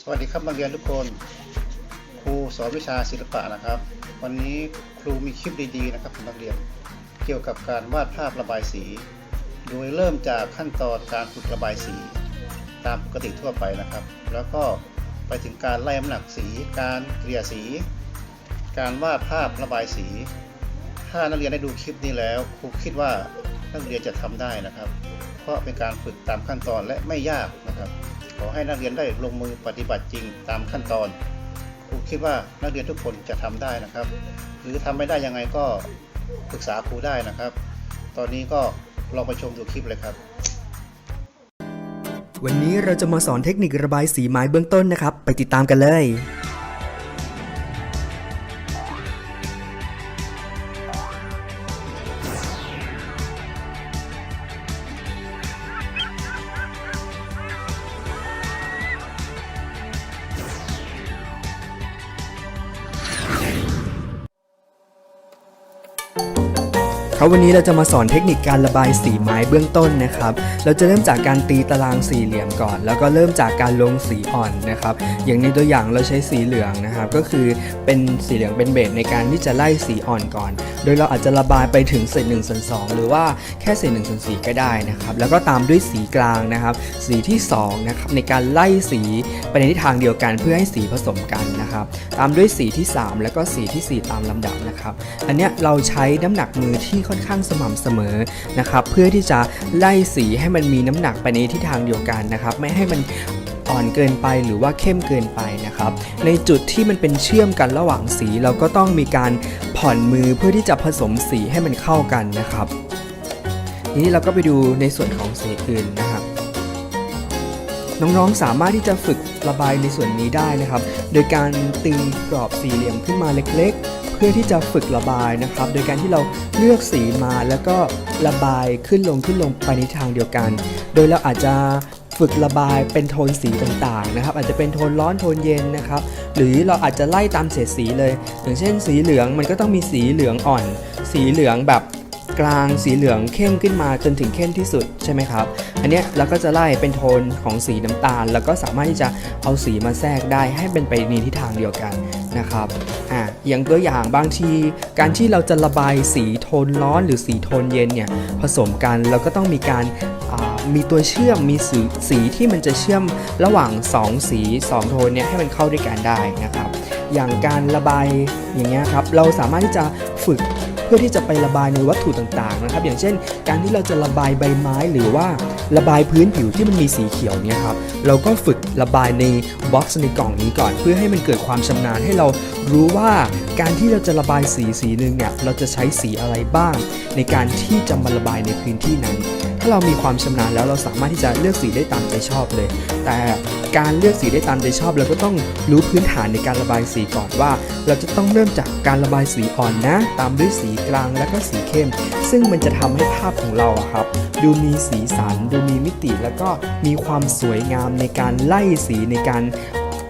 สวัสดีครับนักเรียนทุกคน ครูสอนวิชาศิลปะนะครับ วันนี้ครูมีคลิปดีๆนะครับสำหรับนักเรียน เกี่ยวกับการวาดภาพระบายสี โดยเริ่มจากขั้นตอนการฝึกระบายสี ตามปกติทั่วไปนะครับ แล้วก็ไปถึงการไล่น้ำหนักสี การเกลี่ยสี การวาดภาพระบายสี ถ้านักเรียนได้ดูคลิปนี้แล้ว ครูคิดว่านักเรียนจะทำได้นะครับ เพราะเป็นการฝึกตามขั้นตอนและไม่ยากนะครับ อให้นักเรียนได้ลงมือปฏิบัติจริงตามขั้นตอนครูคิดว่านักเรียนทุกคนจะทำได้นะครับ หรือทำไม่ได้ยังไงก็ปรึกษาครูได้นะครับ ตอนนี้ก็ลองไปชมดูคลิปเลยครับ วันนี้เราจะมาสอนเทคนิคระบายสีไม้เบื้องต้นนะครับ ไปติดตามกันเลย ครับวันนี้เราจะมาสอนเทคนิคการระบายสีไม้เบื้องต้นนะครับ เราจะเริ่มจากการตีตารางสี่เหลี่ยมก่อน แล้วก็เริ่มจากการลงสีอ่อนนะครับ อย่างในตัวอย่างเราใช้สีเหลืองนะครับ ก็คือเป็นสีเหลืองเป็นเบสในการที่จะไล่สีอ่อนก่อน โดยเราอาจจะระบายไปถึงเศษหนึ่งส่วนสองหรือว่าแค่เศษหนึ่งส่วนสี่ก็ได้นะครับ แล้วก็ตามด้วยสีกลางนะครับ สีที่สองนะครับในการไล่สีไปในทิศทางเดียวกันเพื่อให้สีผสมกันนะครับ ตามด้วยสีที่ 3 แล้วก็สีทีสี่4 ตามลำดับนะครับ อันเนี้ยเราใช้น้ำหนักมือที่ค่อนข้างสม่ำเสมอนะครับเพื่อที่จะไล่สีให้มันมีน้ำหนักไปในทิศทางเดียวกันนะครับไม่ให้มันอ่อนเกินไปหรือว่าเข้มเกินไปนะครับ ในจุดที่มันเป็นเชื่อมกันระหว่างสีเราก็ต้องมีการผ่อนมือเพื่อที่จะผสมสีให้มันเข้ากันนะครับนี้เราก็ไปดูในส่วนของสีอื่นนะครับน้องๆ สามารถที่จะฝึกระบายในส่วนนี้ได้นะครับ โดยการตีกรอบสี่เหลี่ยมขึ้นมาเล็กๆ พื่อที่จะฝึกระบายนะครับ โดยการที่เราเลือกสีมาแล้วก็ระบายขึ้นลงขึ้นลงไปในทางเดียวกัน โดยเราอาจจะฝึกระบายเป็นโทนสีต่างๆนะครับ อาจจะเป็นโทนร้อนโทนเย็นนะครับ หรือเราอาจจะไล่ตามเฉดสีเลย อย่างเช่น สีเหลืองมันก็ต้องมีสีเหลืองอ่อน สีเหลืองแบบกลางสีเหลืองเข้มขึ้นมาจนถึงเข้มที่สุดใช่ไหมครับ อันนี้เราก็จะไล่เป็นโทนของสีน้ำตาล แล้วก็สามารถที่จะเอาสีมาแทรกได้ให้เป็นไปในทิศทางเดียวกัน นะครับอะอย่างตัวอย่างบางทีการที่เราจะระบายสีโทนร้อนหรือสีโทนเย็นเนี่ยผสมกันเราก็ต้องมีการอ่ามีตัวเชื่อมมีสีสีที่มันจะเชื่อมระหว่าง 2 สี 2 โทนเนี่ยให้มันเข้าด้วยกันได้นะครับ อย่างการระบายอย่างเงี้ยครับเราสามารถที่จะฝึกเพื่อที่จะไประบายในวัตถุต่างๆนะครับ อย่างเช่น การที่เราจะระบายใบไม้หรือว่า ระบายพื้นผิวที่มันมีสีเขียวเนี่ยครับเราก็ฝึกระบายในบ็อกซ์ในกล่องนี้ก่อน เพื่อให้มันเกิดความชำนาญให้เรารู้ว่าการที่เราจะระบายสีสีหนึ่งเนี่ยเราจะใช้สีอะไรบ้าง ในการที่จะมาระบายในพื้นที่นั้น ถ้าเรามีความชำนาญแล้วเราสามารถที่จะเลือกสีได้ตามใจชอบเลย แต่การเลือกสีได้ตามใจชอบเราก็ต้องรู้พื้นฐานในการระบายสีก่อนว่า เราจะต้องเริ่มจากการระบายสีอ่อนนะ ตามด้วยสีกลางแล้วก็สีเข้ม ซึ่งมันจะทำให้ภาพของเราครับ ดูมีสีสัน ดูมีมิติ แล้วก็มีความสวยงามในการไล่สีในการ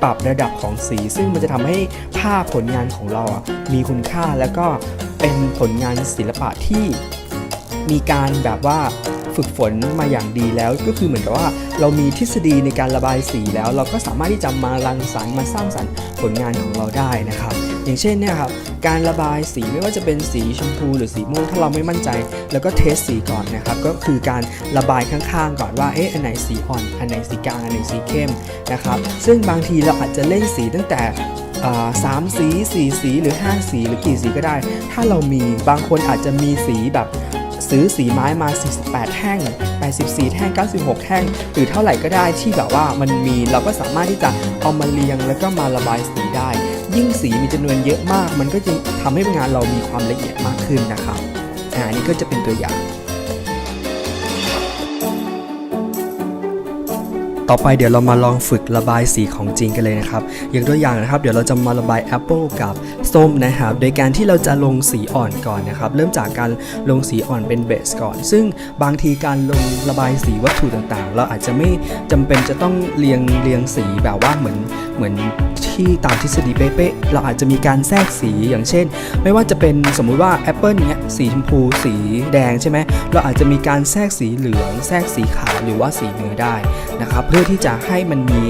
ปรับระดับของสี ซึ่งมันจะทำให้ภาพผลงานของเราอะมีคุณค่าแล้วก็เป็นผลงานศิลปะที่มีการแบบว่า ฝึกฝนมาอย่างดีแล้ว ก็คือเหมือนกับว่าเรามีทฤษฎีในการระบายสีแล้ว เราก็สามารถที่จะมารังสรรค์มาสร้างสรรค์ผลงานของเราได้นะครับ อย่างเช่นเนี่ยครับการระบายสีไม่ว่าจะเป็นสีชมพูหรือสีม่วงถ้าเราไม่มั่นใจ แล้วก็เทสสีก่อนนะครับ ก็คือการระบายข้างๆก่อนว่าเอ๊ะอันไหนสีอ่อนอันไหนสีกลางอันไหนสีเข้มนะครับ ซึ่งบางทีเราอาจจะเล่นสีตั้งแต่สามสีสี่สีหรือ 5 สีหรือกี่สีก็ได้ ถ้าเรามีบางคนอาจจะมีสีแบบ ซื้อสีไม้มา 48 แท่ง 84 แท่ง 96 แท่ง หรือเท่าไหร่ก็ได้ที่แบบว่ามันมีเราก็สามารถที่จะเอามาเรียงแล้วก็มาระบายสีได้ ยิ่งสีมีจำนวนเยอะมาก มันก็จะทำให้งานเรามีความละเอียดมากขึ้นนะครับอ่านี่ก็จะเป็นตัวอย่างต่อไปเดี๋ยวเรามาลองฝึกระบายสีของจริงกันเลยนะครับ อย่างตัวอย่างนะครับ เดี๋ยวเราจะมาระบายแอปเปิลกับ ส้มนะครับ โดยการที่เราจะลงสีอ่อนก่อนนะครับ เริ่มจากการลงสีอ่อนเป็นเบสก่อน ซึ่งบางทีการลงระบายสีวัตถุต่างๆ เราอาจจะไม่จำเป็นจะต้องเรียงเรียงสีแบบว่าเหมือนเหมือนที่ตามทฤษฎีเป๊ะๆเราอาจจะมีการแทรกสีอย่างเช่น ไม่ว่าจะเป็นสมมุติว่าแอปเปิลเนี้ยสีชมพูสีแดงใช่ไหมเราอาจจะมีการแทรกสีเหลือง แทรกสีขาวหรือว่าสีเนื้อได้นะครับ เพื่อที่จะให้มันมี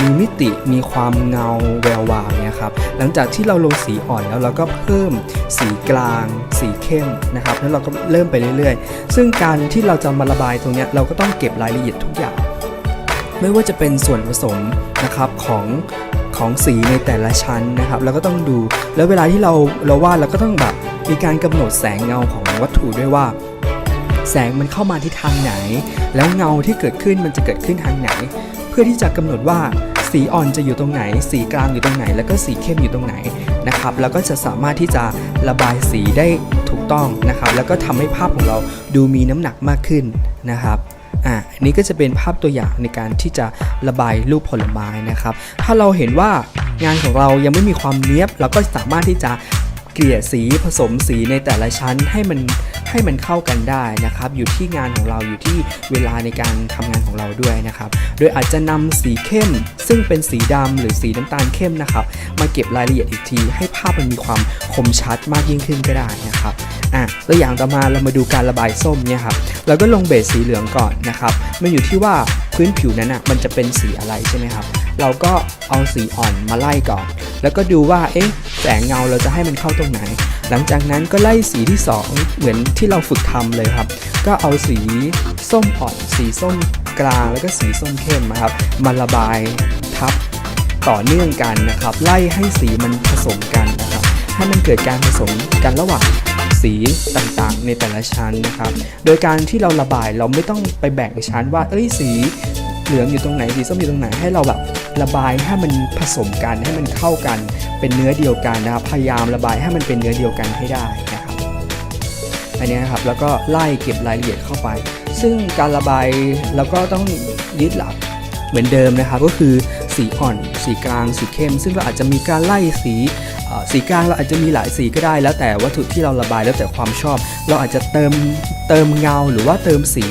มีมิติมีความเงาแวววาวเนี่ยครับหลังจากที่เราลงสีอ่อนแล้วเราก็เพิ่มสีกลาง สีเข้มนะครับแล้วเราก็เริ่มไปเรื่อยๆ ซึ่งการที่เราจะมาระบายตรงเนี้ยเราก็ต้องเก็บรายละเอียดทุกอย่าง ไม่ว่าจะเป็นส่วนผสมนะครับของของสีในแต่ละชั้นนะครับเราก็ต้องดู แล้วเวลาที่เราเราวาดเราก็ต้องแบบมีการกำหนดแสงเงาของวัตถุด้วยว่า แสงมันเข้ามาที่ทางไหน แล้วเงาที่เกิดขึ้นมันจะเกิดขึ้นทางไหน พื่อที่จะกำหนดว่าสีอ่อนจะอยู่ตรงไหน สีกลางอยู่ตรงไหน แล้วก็สีเข้มอยู่ตรงไหนนะครับแล้วก็จะสามารถที่จะระบายสีได้ถูกต้องนะครับ แล้วก็ทำให้ภาพของเราดูมีน้ำหนักมากขึ้นนะครับอะอันนี้ก็จะเป็นภาพตัวอย่างในการที่จะระบายรูปผลไม้นะครับ ถ้าเราเห็นว่างานของเรายังไม่มีความเนี้ยบ เราก็สามารถที่จะ เกลี่ยสีผสมสีในแต่ละชั้นให้มันให้มันเข้ากันได้นะครับ อยู่ที่งานของเราอยู่ที่เวลาในการทำงานของเราด้วยนะครับ โดยอาจจะนำสีเข้ม ซึ่งเป็นสีดำหรือสีน้ำตาลเข้มนะครับ มาเก็บรายละเอียดอีกที ให้ภาพมันมีความคมชัดมากยิ่งขึ้นก็ได้นะครับอะตัวอย่างต่อมาเรามาดูการระบายส้มเนี่ยครับเราก็ลงเบสสีเหลืองก่อนนะครับมันอยู่ที่ว่า พื้นผิวนั้นอะมันจะเป็นสีอะไรใช่ไหมครับ เราก็เอาสีอ่อนมาไล่ก่อน แล้วก็ดูว่าเอ๊ะแสงเงาเราจะให้มันเข้าตรงไหน หลังจากนั้นก็ไล่สีที่ 2 เหมือนที่เราฝึกทำเลยครับ ก็เอาสีส้มอ่อน สีส้มกลางแล้วก็สีส้มเข้มนะครับมาระบายทับต่อเนื่องกันนะครับ ไล่ให้สีมันผสมกันนะครับให้มันเกิดการผสมกันระหว่าง สีต่างๆ ในแต่ละชั้นนะครับ โดยการที่เราระบายเราไม่ต้องไปแบ่งชั้นว่าเอ้ยสีเหลืองอยู่ตรงไหนสีส้มอยู่ตรงไหนให้เราแบบระบายให้มันผสมกันให้มันเข้ากัน เป็นเนื้อเดียวกันนะครับพยายามระบายให้มันเป็นเนื้อเดียวกันให้ได้นะครับอันนี้นะครับแล้วก็ไล่เก็บรายละเอียดเข้าไป ซึ่งการระบายเราก็ต้องยึดหลักเหมือนเดิมนะครับก็คือสีอ่อน สีกลาง สีเข้ม ซึ่งเราอาจจะมีการไล่สี สีกลางเราอาจจะมีหลายสีก็ได้ แล้วแต่วัตถุที่เราระบายแล้วแต่ความชอบ เราอาจจะเติมเติมเงาหรือว่าเติมสี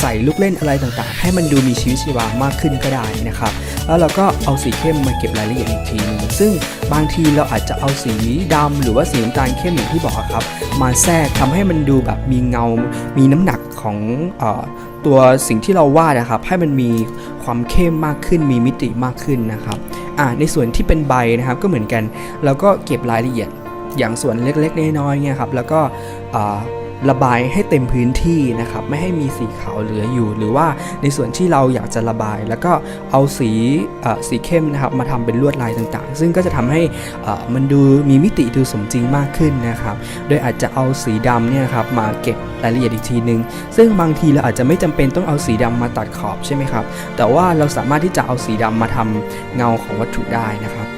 ใส่ลูกเล่นอะไรต่างๆ ให้มันดูมีชีวิตชีวามากขึ้นก็ได้นะครับ แล้วเราก็เอาสีเข้มมาเก็บรายละเอียดอีกทีหนึงซึ่งบางทีเราอาจจะเอาสีดำหรือว่าสีน้ำตาลเข้มอย่างที่บอกครับ มาแทรกทำให้มันดูแบบมีเงา มีน้ำหนักของอตัวสิ่งที่เราวาดนะครับ ให้มันมีความเข้มมากขึ้น มีมิติมากขึ้นนะครับ ในส่วนที่เป็นใบนะครับก็เหมือนกันเราก็เก็บรายละเอียดอย่างส่วนเล็กๆน้อยๆเนี่ยครับแล้วก็อ่า ระบายให้เต็มพื้นที่นะครับ ไม่ให้มีสีขาวเหลืออยู่ หรือว่าในส่วนที่เราอยากจะระบาย แล้วก็เอาสีสีเข้มนะครับมาทำเป็นลวดลายต่างๆ ซึ่งก็จะทำให้มันดูมีมิติดูสมจริงมากขึ้นนะครับ โดยอาจจะเอาสีดำเนี่ยนะครับมาเก็บรายละเอียดอีกทีนึง ซึ่งบางทีเราอาจจะไม่จำเป็นต้องเอาสีดำมาตัดขอบใช่ไหมครับ แต่ว่าเราสามารถที่จะเอาสีดำมาทำเงาของวัตถุได้นะครับ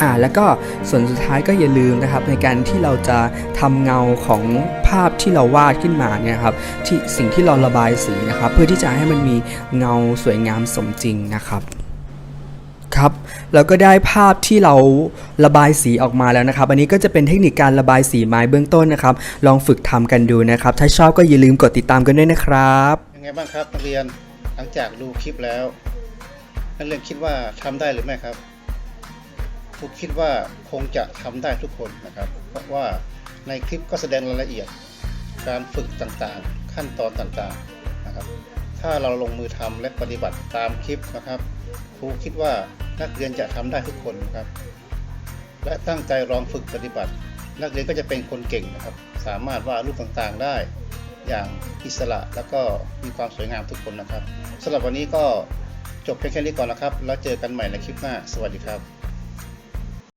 อ่าแล้วก็ส่วนสุดท้ายก็อย่าลืมนะครับในการที่เราจะทำเงาของภาพที่เราวาดขึ้นมาเนี่ยครับที่สิ่งที่เราระบายสีนะครับ เพื่อที่จะให้มันมีเงาสวยงามสมจริงนะครับครับแล้วก็ได้ภาพที่เราระบายสีออกมาแล้วนะครับ อันนี้ก็จะเป็นเทคนิคการระบายสีไม้เบื้องต้นนะครับ ลองฝึกทำกันดูนะครับ ถ้าชอบก็อย่าลืมกดติดตามกันด้วยนะครับยังไงบ้างครับนักเรียนหลังจากดูคลิปแล้วนักเรียนคิดว่าทำได้หรือไม่ครับ ครูคิดว่าคงจะทำได้ทุกคนนะครับ เพราะว่าในคลิปก็แสดงรายละเอียด การฝึกต่างๆ ขั้นตอนต่างๆนะครับ ถ้าเราลงมือทำและปฏิบัติตามคลิปนะครับ ครูคิดว่านักเรียนจะทำได้ทุกคนนครับ และตั้งใจลองฝึกปฏิบัติ นักเรียนก็จะเป็นคนเก่งนะครับ สามารถวาดรูปต่างๆได้ อย่างอิสระแล้วก็มีความสวยงามทุกคนนะครับสำหรับวันนี้ก็จบเพียงแค่นี้ก่อนนะครับ แล้วเจอกันใหม่ในคลิปหน้า สวัสดีครับ